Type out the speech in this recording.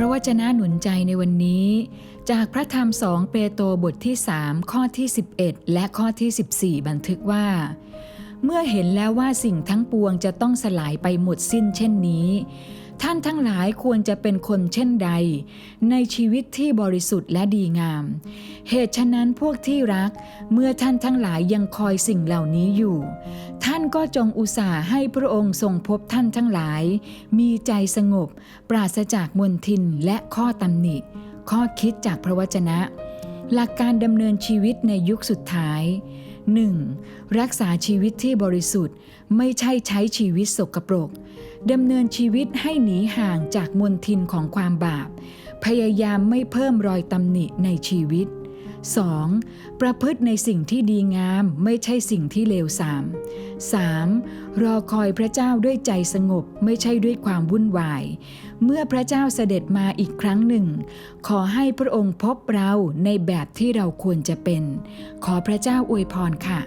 ระวจนะหนุนใจในวันนี้ จากพระธรรมสองเปโตรบทที่3ข้อที่ 11 และข้อที่ 14 บันทึกว่า เมื่อเห็นแล้วว่าสิ่งทั้งปวงจะต้องสลายไปหมดสิ้นเช่นนี้ ท่านทั้งหลายควรจะเป็นคนเช่นใด ในชีวิตที่บริสุทธิ์และดีงาม เหตุฉะนั้นพวกที่รัก เมื่อท่านทั้งหลายยังคอยสิ่งเหล่านี้อยู่ ท่านก็จงอุตส่าห์ให้พระองค์ทรงพบท่านทั้งหลาย มีใจสงบ ปราศจากมนทินและข้อตำหนิ ข้อคิดจากพระวจนะ หลักการดำเนินชีวิตในยุคสุดท้าย 1. รักษาชีวิตที่บริสุทธิ์ไม่ใช่ใช้ชีวิตสกปรก ดำเนินชีวิตให้หนีห่างจากมนทินของความบาป พยายามไม่เพิ่มรอยตำหนิในชีวิต 2. ประพฤติในสิ่งที่ดีงามไม่ใช่สิ่งที่เลวทราม 3. รอคอยพระเจ้าด้วยใจสงบไม่ใช่ด้วยความวุ่นวาย เมื่อพระเจ้าเสด็จมาอีกครั้งหนึ่ง ขอให้พระองค์พบเราในแบบที่เราควรจะเป็น ขอพระเจ้าอวยพรค่ะ